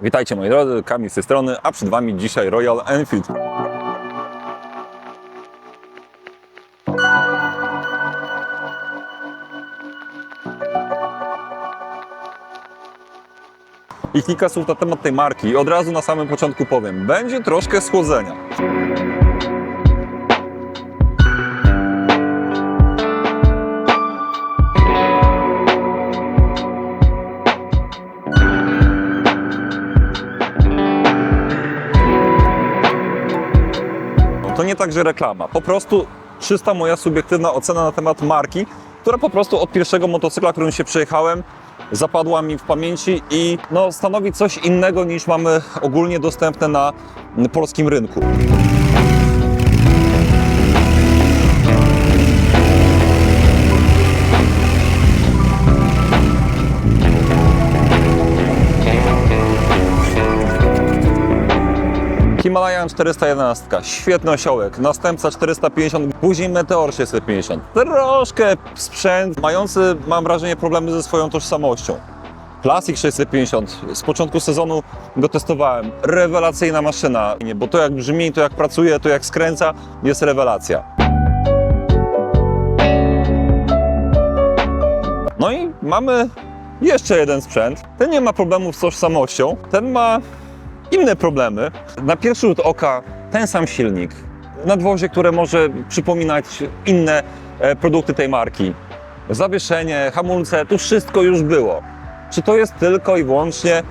Witajcie moi drodzy, Kamil z tej strony, a przed Wami dzisiaj Royal Enfield. I kilka słów na temat tej marki. Od razu na samym początku powiem, będzie troszkę schłodzenia. To nie tak, że reklama. Po prostu czysta moja subiektywna ocena na temat marki, która po prostu od pierwszego motocykla, którym się przejechałem, zapadła mi w pamięci i no, stanowi coś innego niż mamy ogólnie dostępne na polskim rynku. 411, świetny osiołek, następca 450, później Meteor 650. Troszkę sprzęt mający, mam wrażenie, problemy ze swoją tożsamością. Classic 650, z początku sezonu go testowałem, rewelacyjna maszyna, bo to jak brzmi, to jak pracuje, to jak skręca, jest rewelacja. No i mamy jeszcze jeden sprzęt. Ten nie ma problemów z tożsamością, ten ma inne problemy. Na pierwszy rzut oka ten sam silnik, nadwozie, które może przypominać inne e, produkty tej marki. Zawieszenie, hamulce, tu wszystko już było. Czy to jest tylko i wyłącznie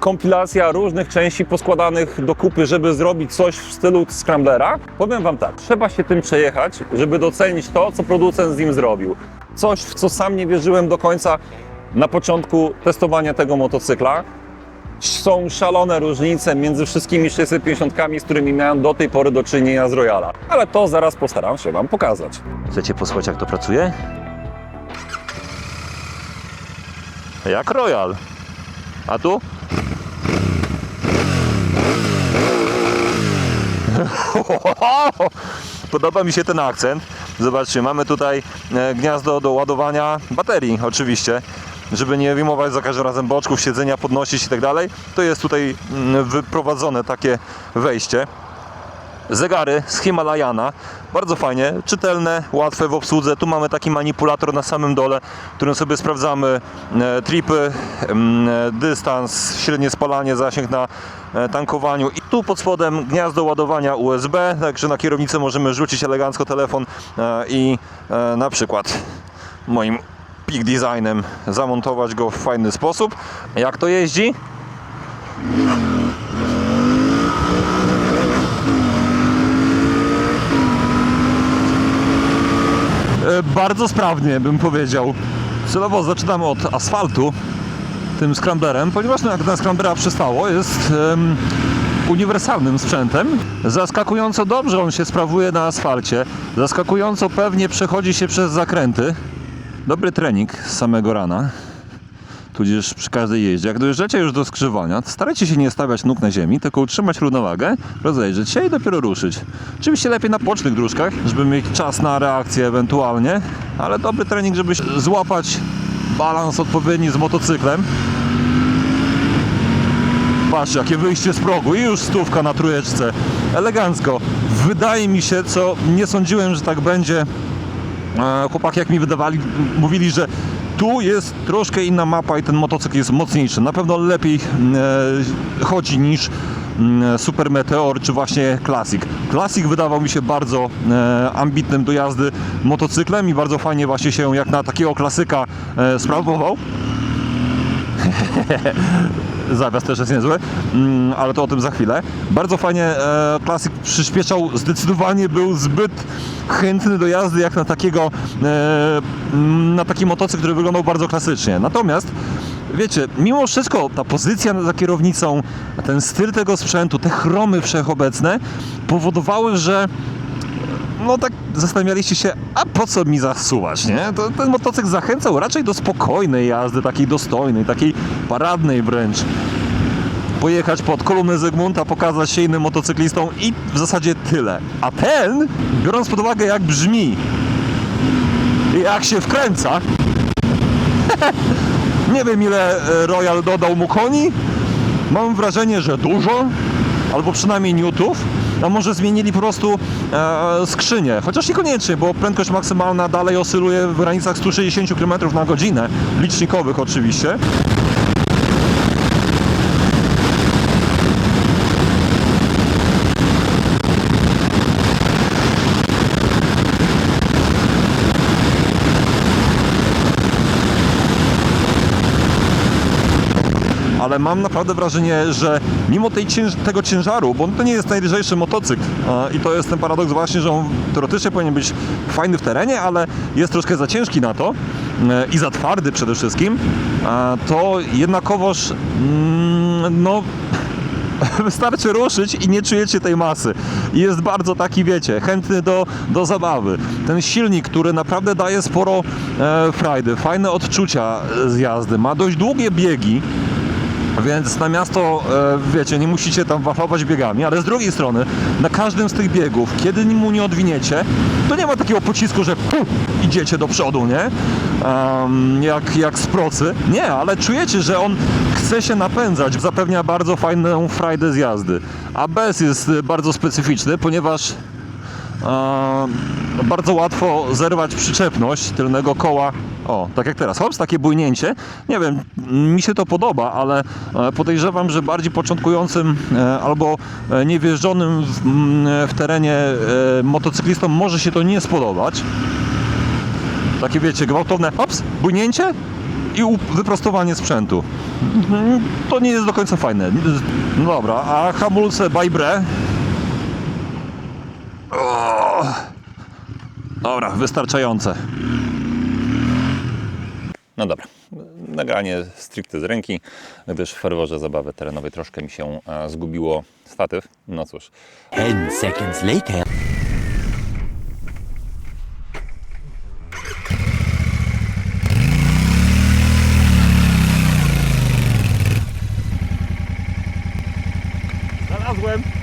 kompilacja różnych części poskładanych do kupy, żeby zrobić coś w stylu Scramblera? Powiem Wam tak, trzeba się tym przejechać, żeby docenić to, co producent z nim zrobił. Coś, w co sam nie wierzyłem do końca na początku testowania tego motocykla. Są szalone różnice między wszystkimi 650, z którymi miałem do tej pory do czynienia z Royala. Ale to zaraz postaram się Wam pokazać. Chcecie posłuchać, jak to pracuje? Jak Royal. A tu? Podoba mi się ten akcent. Zobaczcie, mamy tutaj e, gniazdo do ładowania baterii, oczywiście. Żeby nie wyjmować za każdym razem boczków, siedzenia, podnosić i tak dalej, to jest tutaj mm, wyprowadzone takie wejście zegary z Himalajana. Bardzo fajnie, czytelne, łatwe w obsłudze. Tu mamy taki manipulator na samym dole, którym sobie sprawdzamy e, tripy, em, e, dystans, średnie spalanie, zasięg na e, tankowaniu. I tu pod spodem gniazdo ładowania USB, także na kierownicę możemy rzucić elegancko telefon i na przykład moim Peak Designem zamontować go w fajny sposób. Jak to jeździ? E, bardzo sprawnie bym powiedział. Celowo zaczynamy od asfaltu tym scramblerem, ponieważ no, jak na scramblera przystało, jest em, uniwersalnym sprzętem. Zaskakująco dobrze on się sprawuje na asfalcie. Zaskakująco pewnie przechodzi się przez zakręty. Dobry trening z samego rana. Tudzież przy każdej jeździe. Jak dojeżdżacie już do skrzywania, starajcie się nie stawiać nóg na ziemi, tylko utrzymać równowagę, rozejrzeć się i dopiero ruszyć. Oczywiście lepiej na bocznych dróżkach, żeby mieć czas na reakcję ewentualnie, ale dobry trening, żeby złapać balans odpowiedni z motocyklem. Patrzcie, jakie wyjście z progu i już stówka na trójeczce. Elegancko. Wydaje mi się, co nie sądziłem, że tak będzie. E, Chłopaki jak mi wydawali, mówili, że tu jest troszkę inna mapa i ten motocykl jest mocniejszy. Na pewno lepiej e, chodzi niż mm, Super Meteor czy właśnie Classic. Classic wydawał mi się bardzo e, ambitnym do jazdy motocyklem i bardzo fajnie właśnie się jak na takiego klasyka sprawował. Zawias też jest niezły, mm, ale to o tym za chwilę. Bardzo fajnie e, klasyk przyspieszał, zdecydowanie był zbyt chętny do jazdy jak na takiego, e, mm, na taki motocykl, który wyglądał bardzo klasycznie. Natomiast wiecie, mimo wszystko ta pozycja za kierownicą, ten styl tego sprzętu, te chromy wszechobecne powodowały, że no tak zastanawialiście się, a po co mi zasuwać, nie? To, ten motocykl zachęcał raczej do spokojnej jazdy, takiej dostojnej, takiej paradnej wręcz. Pojechać pod kolumnę Zygmunta, pokazać się innym motocyklistą i w zasadzie tyle. A ten, biorąc pod uwagę jak brzmi i jak się wkręca, nie wiem ile e, Royal dodał mu koni, mam wrażenie, że dużo, albo przynajmniej newtów, a może zmienili po prostu e, skrzynię, chociaż niekoniecznie, bo prędkość maksymalna dalej oscyluje w granicach 160 km na godzinę, licznikowych oczywiście. Ale mam naprawdę wrażenie, że mimo tej cięż tego ciężaru, bo to nie jest najlżejszy motocykl i to jest ten paradoks właśnie, że on teoretycznie powinien być fajny w terenie, ale jest troszkę za ciężki na to e, i za twardy przede wszystkim, to jednakowoż mm, no wystarczy ruszyć i nie czujecie tej masy. I jest bardzo taki, wiecie, chętny do, do zabawy. Ten silnik, który naprawdę daje sporo e, frajdy, fajne odczucia z jazdy, ma dość długie biegi, więc na miasto, e, wiecie, nie musicie tam wachlować biegami, ale z drugiej strony, na każdym z tych biegów, kiedy mu nie odwiniecie, to nie ma takiego pocisku, że puf, idziecie do przodu, nie? Em, jak, jak z procy. Nie, ale czujecie, że on chce się napędzać, zapewnia bardzo fajną frajdę z jazdy. ABS jest e, bardzo specyficzny, ponieważ bardzo łatwo zerwać przyczepność tylnego koła. O, tak jak teraz, hops, takie bujnięcie. Nie wiem, mi się to podoba, ale e, podejrzewam, że bardziej początkującym e, albo e, niewjeżdżonym w, w terenie motocyklistom może się to nie spodobać. Takie wiecie, gwałtowne hops, bujnięcie i wyprostowanie sprzętu. Mhm, To nie jest do końca fajne. No dobra, a hamulce Bajbre o! Dobra, wystarczające. No dobra, nagranie stricte z ręki, gdyż w ferworze zabawy terenowej troszkę mi się e, zgubiło statyw. No cóż, 10 seconds later.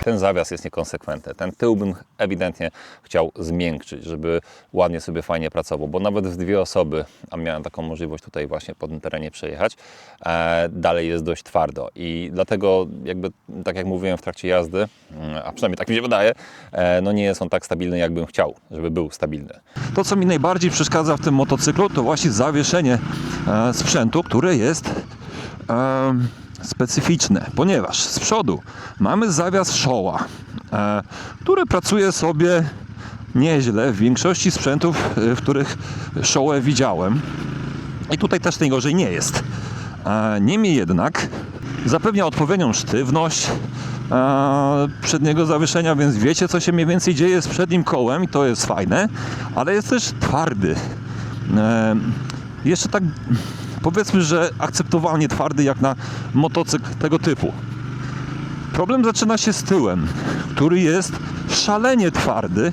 Ten zawias jest niekonsekwentny. Ten tył bym ewidentnie chciał zmiękczyć, żeby ładnie sobie fajnie pracował, bo nawet w dwie osoby, a miałem taką możliwość tutaj właśnie po tym terenie przejechać, e, dalej jest dość twardo i dlatego jakby, tak jak mówiłem w trakcie jazdy, mm, a przynajmniej tak mi się wydaje, e, no nie jest on tak stabilny, jakbym chciał, żeby był stabilny. To, co mi najbardziej przeszkadza w tym motocyklu, to właśnie zawieszenie e, sprzętu, które jest e, specyficzne, ponieważ z przodu mamy zawias Showa, e, który pracuje sobie nieźle w większości sprzętów, e, w których Showę widziałem. I tutaj też najgorzej nie jest. E, Niemniej jednak zapewnia odpowiednią sztywność przedniego zawieszenia, więc wiecie co się mniej więcej dzieje z przednim kołem i to jest fajne, ale jest też twardy. Jeszcze tak powiedzmy, że akceptowalnie twardy jak na motocykl tego typu. Problem zaczyna się z tyłem, który jest szalenie twardy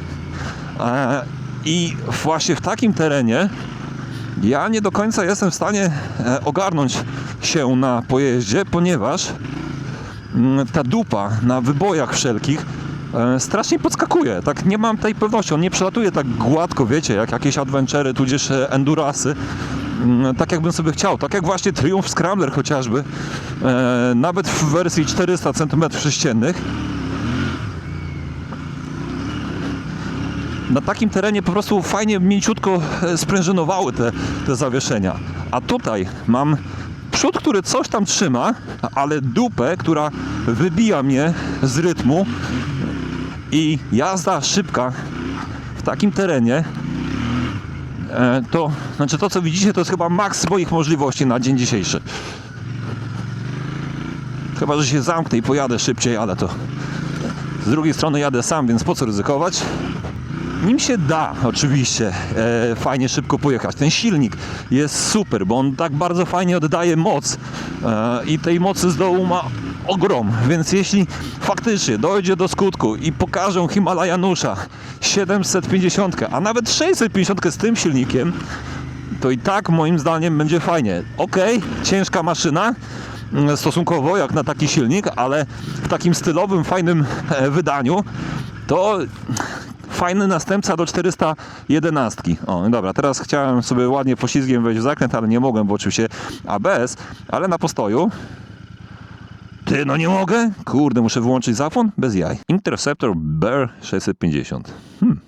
e, i właśnie w takim terenie ja nie do końca jestem w stanie e, ogarnąć się na pojeździe, ponieważ mm, ta dupa na wybojach wszelkich e, strasznie podskakuje. Tak nie mam tej pewności. On nie przelatuje tak gładko, wiecie, jak jakieś adventury, tudzież endurasy. Mm, Tak jakbym sobie chciał. Tak jak właśnie Triumph Scrambler chociażby. E, nawet w wersji 400 cm3 na takim terenie po prostu fajnie, mięciutko e, sprężynowały te, te zawieszenia. A tutaj mam przód, który coś tam trzyma, ale dupę, która wybija mnie z rytmu i jazda szybka w takim terenie to, znaczy to co widzicie to jest chyba maks moich możliwości na dzień dzisiejszy. Chyba, że się zamknę i pojadę szybciej, ale to z drugiej strony jadę sam, więc po co ryzykować? Nim się da, oczywiście, e, fajnie szybko pojechać. Ten silnik jest super, bo on tak bardzo fajnie oddaje moc e, i tej mocy z dołu ma ogrom, więc jeśli faktycznie dojdzie do skutku i pokażą Himalajanusza 750, a nawet 650 z tym silnikiem, to i tak moim zdaniem będzie fajnie. Ok, ciężka maszyna mm, stosunkowo jak na taki silnik, ale w takim stylowym, fajnym e, wydaniu to fajny następca do 411. O, no dobra, teraz chciałem sobie ładnie poślizgiem wejść w zakręt, ale nie mogłem, bo oczywiście ABS, ale na postoju Ty, no nie mogę? Kurde, muszę wyłączyć zapłon? Bez jaj. Interceptor Bear 650. Hmm.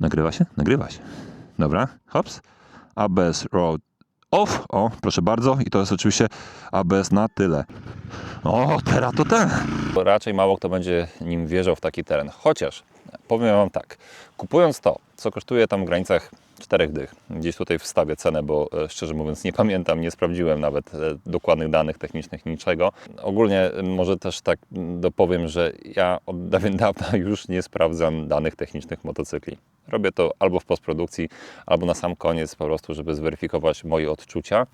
Nagrywa się? Nagrywa się. Dobra, hops. ABS Road Off. O, proszę bardzo. I to jest oczywiście ABS na tyle. O, teraz to ten. Bo raczej mało kto będzie nim wjeżdżał w taki teren. Chociaż powiem Wam tak, kupując to, co kosztuje tam w granicach czterech dych, gdzieś tutaj wstawię cenę, bo e, szczerze mówiąc nie pamiętam, nie sprawdziłem nawet e, dokładnych danych technicznych, niczego. Ogólnie może też tak dopowiem, że ja od dawien dawna już nie sprawdzam danych technicznych motocykli. Robię to albo w postprodukcji, albo na sam koniec po prostu, żeby zweryfikować moje odczucia.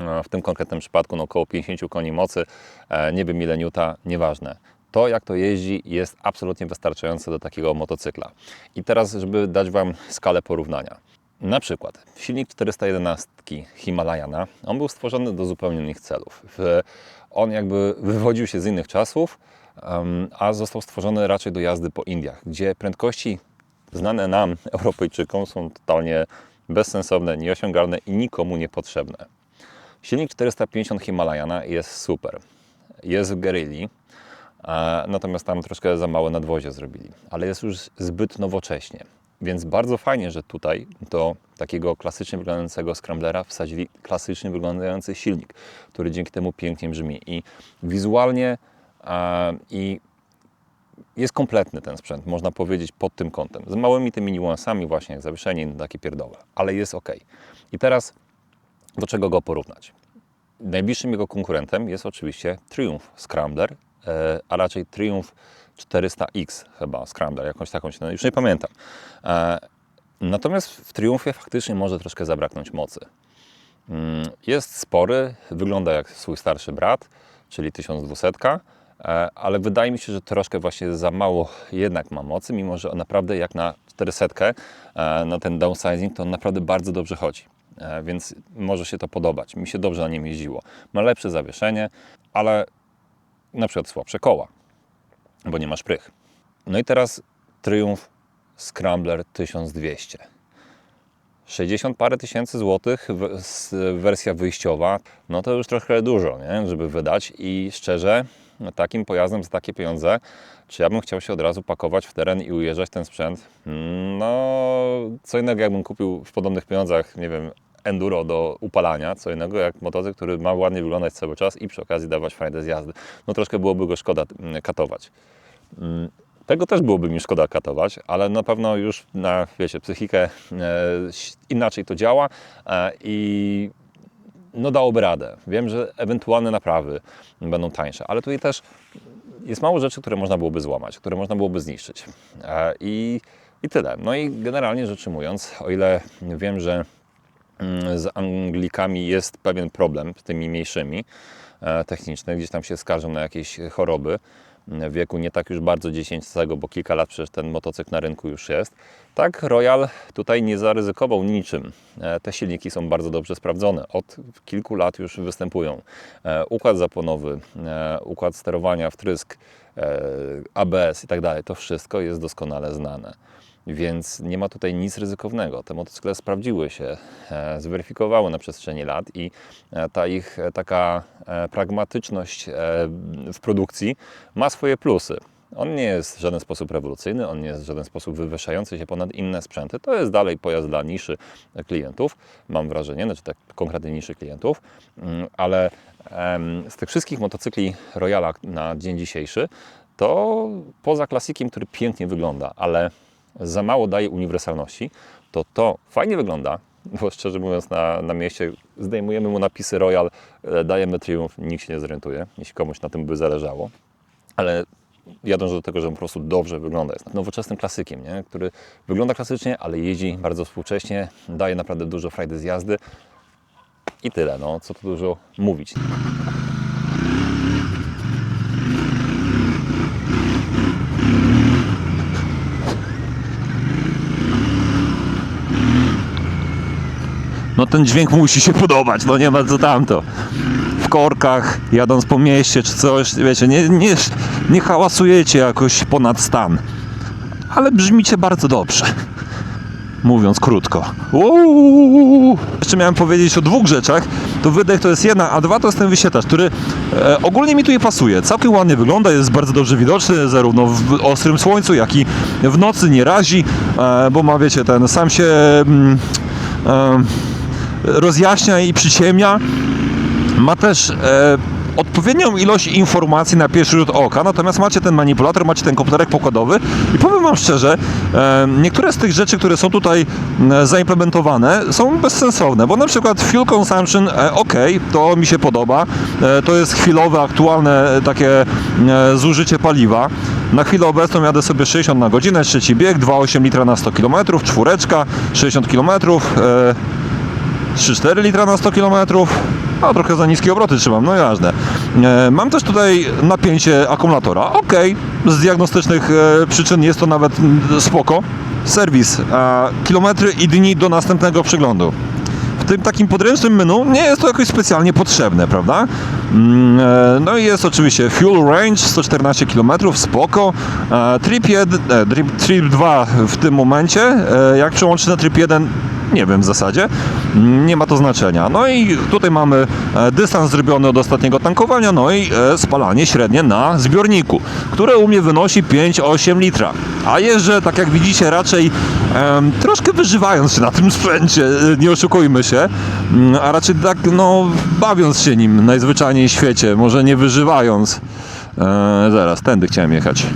E, W tym konkretnym przypadku no, około 50 koni mocy, e, nie wiem ile niuta, nieważne. To jak to jeździ jest absolutnie wystarczające do takiego motocykla. I teraz, żeby dać Wam skalę porównania. Na przykład silnik 411 Himalajana, on był stworzony do zupełnie innych celów. On jakby wywodził się z innych czasów, a został stworzony raczej do jazdy po Indiach, gdzie prędkości znane nam, Europejczykom, są totalnie bezsensowne, nieosiągalne i nikomu niepotrzebne. Silnik 450 Himalajana jest super. Jest w Gerilli, natomiast tam troszkę za małe nadwozie zrobili, ale jest już zbyt nowocześnie. Więc bardzo fajnie, że tutaj do takiego klasycznie wyglądającego scramblera wsadzili klasycznie wyglądający silnik, który dzięki temu pięknie brzmi i wizualnie i jest kompletny ten sprzęt, można powiedzieć pod tym kątem. Z małymi tymi niuansami właśnie, jak zawieszenie i takie pierdoły, ale jest ok. I teraz do czego go porównać? Najbliższym jego konkurentem jest oczywiście Triumph Scrambler, a raczej Triumph 400X chyba Scrambler, jakąś taką no już nie pamiętam. E, Natomiast w Triumphie faktycznie może troszkę zabraknąć mocy. Mm, Jest spory, wygląda jak swój starszy brat, czyli 1200, e, ale wydaje mi się, że troszkę właśnie za mało jednak ma mocy, mimo że naprawdę jak na 400, e, na ten downsizing, to on naprawdę bardzo dobrze chodzi. E, Więc może się to podobać. Mi się dobrze na nim jeździło. Ma lepsze zawieszenie, ale na przykład słabsze koła, bo nie ma szprych. No i teraz Triumph Scrambler 1200. 60 parę tysięcy złotych wersja wyjściowa, no to już trochę dużo, nie? żeby wydać i szczerze, takim pojazdem za takie pieniądze, czy ja bym chciał się od razu pakować w teren i ujeżdżać ten sprzęt? No, co innego jakbym kupił w podobnych pieniądzach, nie wiem, enduro do upalania, co innego jak motocykl, który ma ładnie wyglądać cały czas i przy okazji dawać fajne z jazdy. No troszkę byłoby go szkoda mm, katować. Mm, Tego też byłoby mi szkoda katować, ale na pewno już na, wiecie, psychikę e, inaczej to działa e, i no dałoby radę. Wiem, że ewentualne naprawy będą tańsze, ale tutaj też jest mało rzeczy, które można byłoby złamać, które można byłoby zniszczyć. E, I, i tyle. No i generalnie rzecz ujmując, o ile wiem, że z Anglikami jest pewien problem, z tymi mniejszymi e, technicznych, gdzieś tam się skarżą na jakieś choroby w wieku nie tak już bardzo dziesięcnego, bo kilka lat przecież ten motocykl na rynku już jest. Tak, Royal tutaj nie zaryzykował niczym. E, Te silniki są bardzo dobrze sprawdzone. Od kilku lat już występują. E, Układ zapłonowy, układ sterowania, wtrysk, ABS i tak dalej. To wszystko jest doskonale znane. Więc nie ma tutaj nic ryzykownego. Te motocykle sprawdziły się, e, zweryfikowały na przestrzeni lat i e, ta ich e, taka pragmatyczność w produkcji ma swoje plusy. On nie jest w żaden sposób rewolucyjny, on nie jest w żaden sposób wywyższający się ponad inne sprzęty. To jest dalej pojazd dla niszy klientów, mam wrażenie, znaczy tak konkretnie niszy klientów, Mm, ale z tych wszystkich motocykli Royala na dzień dzisiejszy, to poza klasikiem, który pięknie wygląda, ale za mało daje uniwersalności, to to fajnie wygląda, bo szczerze mówiąc na, na mieście zdejmujemy mu napisy Royal, e, dajemy Triumph, nikt się nie zorientuje, jeśli komuś na tym by zależało, ale ja dążę do tego, że po prostu dobrze wygląda. Jest nowoczesnym klasykiem, nie? który wygląda klasycznie, ale jeździ bardzo współcześnie, daje naprawdę dużo frajdy z jazdy i tyle, no co tu dużo mówić. No ten dźwięk musi się podobać, no nie ma co tamto. W korkach, jadąc po mieście czy coś, wiecie, nie, nie, nie hałasujecie jakoś ponad stan. Ale brzmicie bardzo dobrze. mówiąc krótko. Uuu. Jeszcze miałem powiedzieć o dwóch rzeczach. To wydech to jest jedna, a dwa to jest ten wyświetlacz, który e, ogólnie mi tu nie pasuje. Całkiem ładnie wygląda, jest bardzo dobrze widoczny, zarówno w ostrym słońcu, jak i w nocy nie razi, e, bo ma, wiecie, ten sam się mm, e, rozjaśnia i przyciemnia. Ma też e, odpowiednią ilość informacji na pierwszy rzut oka, natomiast macie ten manipulator, macie ten komputerek pokładowy i powiem Wam szczerze, e, niektóre z tych rzeczy, które są tutaj e, zaimplementowane są bezsensowne, bo na przykład fuel consumption, e, ok, to mi się podoba, e, to jest chwilowe, aktualne e, takie e, zużycie paliwa. Na chwilę obecną jadę sobie 60 na godzinę, trzeci bieg, 2,8 litra na 100 km, czwóreczka, 60 km, e, 3-4 litra na 100 km. A trochę za niskie obroty trzymam, no jasne. E, mam też tutaj napięcie akumulatora. Ok, z diagnostycznych e, przyczyn jest to nawet spoko. Serwis, kilometry i dni do następnego przeglądu. W tym takim podręcznym menu nie jest to jakoś specjalnie potrzebne, prawda? Mm, e, No i jest oczywiście fuel range 114 km, spoko. Trip 1, e, trip, trip 2 w tym momencie, jak przełączyć na trip 1 nie wiem w zasadzie, nie ma to znaczenia. No i tutaj mamy e, dystans zrobiony od ostatniego tankowania, no i e, spalanie średnie na zbiorniku, które u mnie wynosi 5,8 litra. A jeżdżę, tak jak widzicie, raczej troszkę wyżywając się na tym sprzęcie, e, nie oszukujmy się, Mm, a raczej tak, no, bawiąc się nim najzwyczajniej w świecie, może nie wyżywając. Zaraz, tędy chciałem jechać.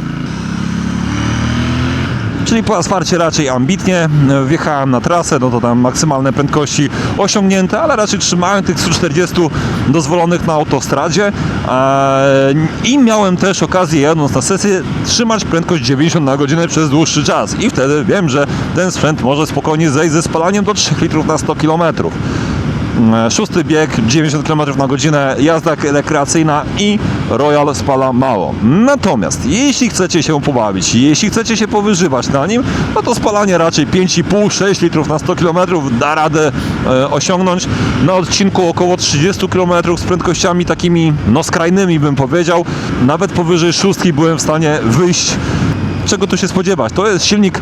Czyli po asfalcie raczej ambitnie, wjechałem na trasę, no to tam maksymalne prędkości osiągnięte, ale raczej trzymałem tych 140 dozwolonych na autostradzie i miałem też okazję jadąc na sesję trzymać prędkość 90 na godzinę przez dłuższy czas i wtedy wiem, że ten sprzęt może spokojnie zejść ze spalaniem do 3 litrów na 100 km. E, Szósty bieg, 90 km na godzinę, jazda rekreacyjna i Royal spala mało. Natomiast jeśli chcecie się pobawić, jeśli chcecie się powyżywać na nim, no to spalanie raczej 5,5-6 litrów na 100 km da radę e, osiągnąć na odcinku około 30 km z prędkościami takimi no skrajnymi bym powiedział. Nawet powyżej szóstki byłem w stanie wyjść czego tu się spodziewać. To jest silnik e,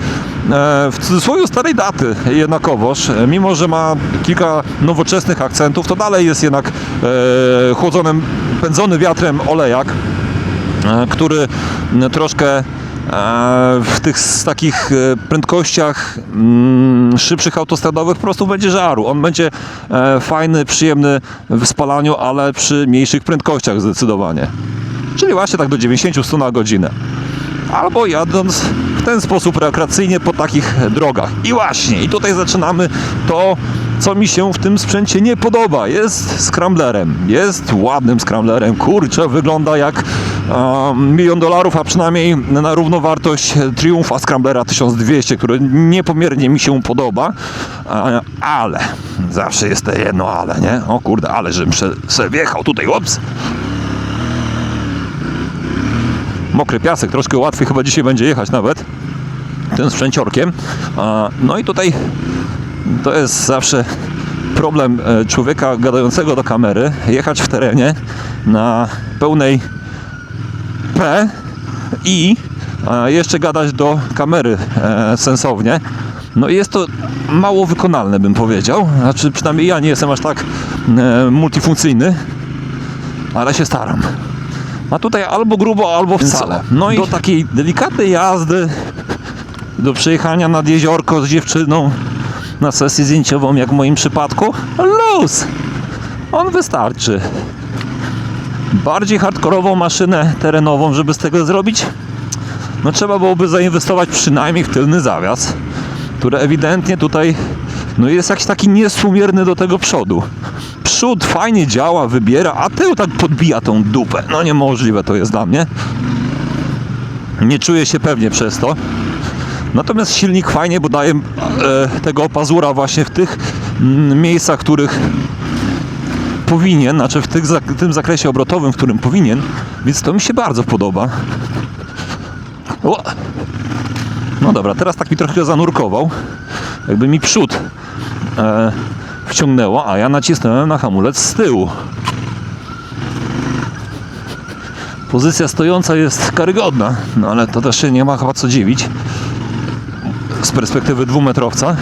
w cudzysłowie starej daty jednakowoż, mimo że ma kilka nowoczesnych akcentów, to dalej jest jednak e, chłodzonym, pędzony wiatrem olejak, e, który troszkę w tych takich prędkościach mm, szybszych autostradowych po prostu będzie żaru. On będzie fajny, przyjemny w spalaniu, ale przy mniejszych prędkościach zdecydowanie. Czyli właśnie tak do 90-100 na godzinę albo jadąc w ten sposób rekreacyjnie po takich drogach. I właśnie, i tutaj zaczynamy to, co mi się w tym sprzęcie nie podoba. Jest scramblerem, jest ładnym scramblerem, kurczę, wygląda jak e, milion dolarów, a przynajmniej na równowartość Triumfa Scramblera 1200, który niepomiernie mi się podoba, e, ale, zawsze jest to jedno ale, nie? O kurde, ale żebym se- wjechał tutaj, ups, mokry piasek, troszkę łatwiej chyba dzisiaj będzie jechać nawet tym sprzęciorkiem. No i tutaj to jest zawsze problem e, człowieka gadającego do kamery, jechać w terenie na pełnej P i jeszcze gadać do kamery e, sensownie. No i jest to mało wykonalne, bym powiedział. Znaczy, przynajmniej ja nie jestem aż tak e, multifunkcyjny, ale się staram. A tutaj albo grubo, albo wcale. No i do takiej delikatnej jazdy, do przejechania nad jeziorko z dziewczyną na sesję zdjęciową, jak w moim przypadku, luz! On wystarczy. Bardziej hardkorową maszynę terenową, żeby z tego zrobić, no trzeba byłoby zainwestować przynajmniej w tylny zawias, który ewidentnie tutaj no jest jakiś taki niesumierny do tego przodu. Przód fajnie działa, wybiera, a tył tak podbija tą dupę. No niemożliwe to jest dla mnie. Nie czuję się pewnie przez to. Natomiast silnik fajnie, bo daje e, tego pazura właśnie w tych mm, miejscach, których powinien, znaczy w tych, tym zakresie obrotowym, w którym powinien, więc to mi się bardzo podoba. O! No dobra, teraz tak mi trochę zanurkował, jakby mi przód e, wciągnęło, a ja nacisnąłem na hamulec z tyłu. Pozycja stojąca jest karygodna, no ale to też się nie ma chyba co dziwić. z perspektywy dwumetrowca.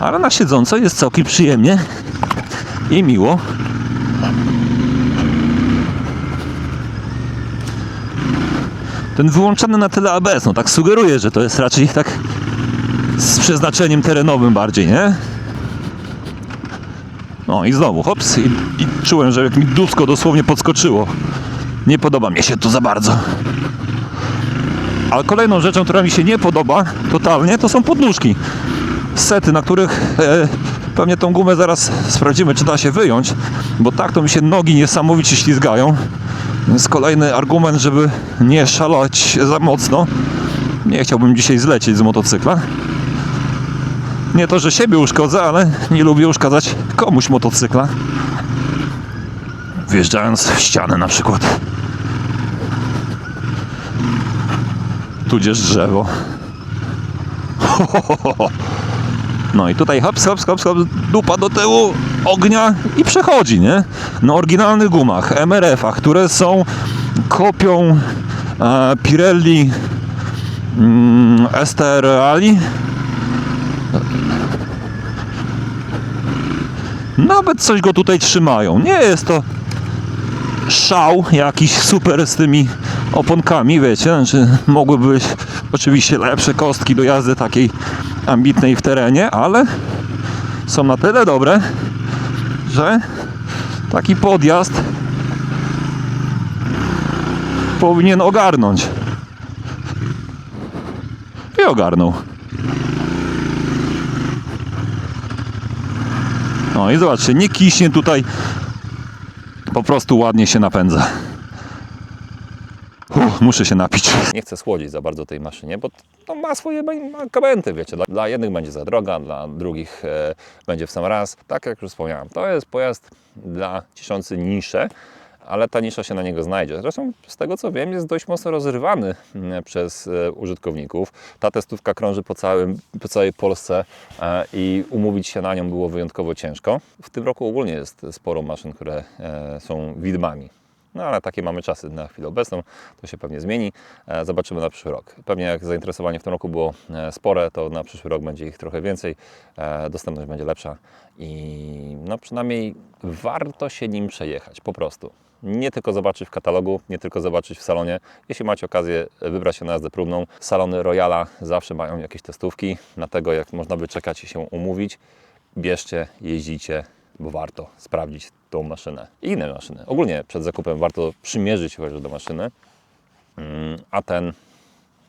Ale na siedząco jest całkiem przyjemnie i miło. Ten wyłączony na tyle ABS, no tak sugeruje, że to jest raczej tak z przeznaczeniem terenowym bardziej, nie? No i znowu, hops, i, i czułem, że jak mi dusko dosłownie podskoczyło. Nie podoba mi się to za bardzo. Ale kolejną rzeczą, która mi się nie podoba totalnie, to są podnóżki. Sety, na których e, pewnie tą gumę zaraz sprawdzimy, czy da się wyjąć, bo tak to mi się nogi niesamowicie ślizgają. Więc kolejny argument, żeby nie szalać za mocno. Nie chciałbym dzisiaj zlecieć z motocykla. Nie to, że siebie uszkodzę, ale nie lubię uszkadzać komuś motocykla. Wjeżdżając w ścianę na przykład. Tudzież drzewo. No i tutaj hops, hops, hops, hops, dupa do tyłu, ognia i przechodzi, nie? Na oryginalnych gumach, MRF-ach, które są kopią e, Pirelli mm, STR Ali. Nawet coś go tutaj trzymają. Nie jest to szał jakiś super z tymi oponkami, wiecie, znaczy mogłyby być oczywiście lepsze kostki do jazdy takiej ambitnej w terenie, ale są na tyle dobre, że taki podjazd powinien ogarnąć. I ogarnął. No i zobaczcie, nie kiśnie tutaj, po prostu ładnie się napędza. Muszę się napić. Nie chcę słodzić za bardzo tej maszynie, bo ma swoje mankamenty, wiecie. Dla, dla jednych będzie za droga, dla drugich e, będzie w sam raz. Tak jak już wspomniałem, to jest pojazd dla cieszący niszę, ale ta nisza się na niego znajdzie. Zresztą z tego co wiem jest dość mocno rozrywany mm, przez e, użytkowników. Ta testówka krąży po, całym, po całej Polsce e, i umówić się na nią było wyjątkowo ciężko. W tym roku ogólnie jest sporo maszyn, które e, są widmami. No ale takie mamy czasy na chwilę obecną, to się pewnie zmieni. Zobaczymy na przyszły rok. Pewnie jak zainteresowanie w tym roku było spore, to na przyszły rok będzie ich trochę więcej, dostępność będzie lepsza i no przynajmniej warto się nim przejechać, po prostu. Nie tylko zobaczyć w katalogu, nie tylko zobaczyć w salonie. Jeśli macie okazję wybrać się na jazdę próbną, salony Royala zawsze mają jakieś testówki, na tego jak można by czekać i się umówić. Bierzcie, jeździcie, bo warto sprawdzić tą maszynę i inne maszyny. Ogólnie przed zakupem warto przymierzyć chociaż do maszyny, Mm, a ten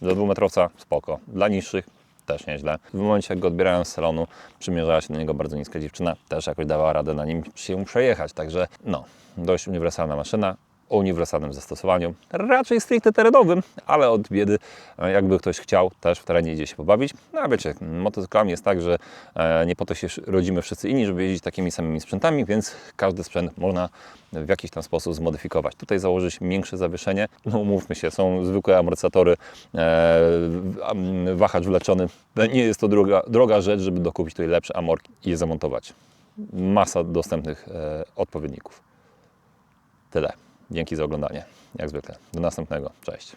do dwumetrowca spoko. Dla niższych też nieźle. W momencie jak go odbierałem z salonu, przymierzała się do niego bardzo niska dziewczyna, też jakoś dawała radę na nim się przejechać, także no, dość uniwersalna maszyna o uniwersalnym zastosowaniu, raczej stricte terenowym, ale od biedy, e, jakby ktoś chciał, też w terenie idzie się pobawić. No a wiecie, motocyklami jest tak, że e, nie po to się rodzimy wszyscy inni, żeby jeździć takimi samymi sprzętami, więc każdy sprzęt można w jakiś tam sposób zmodyfikować. Tutaj założyć większe zawieszenie, no umówmy się, są zwykłe amortyzatory, e, wahacz wleczony. Nie jest to droga, droga rzecz, żeby dokupić tutaj lepsze amorki i je zamontować. Masa dostępnych odpowiedników. Tyle. Dzięki za oglądanie. Jak zwykle. Do następnego. Cześć.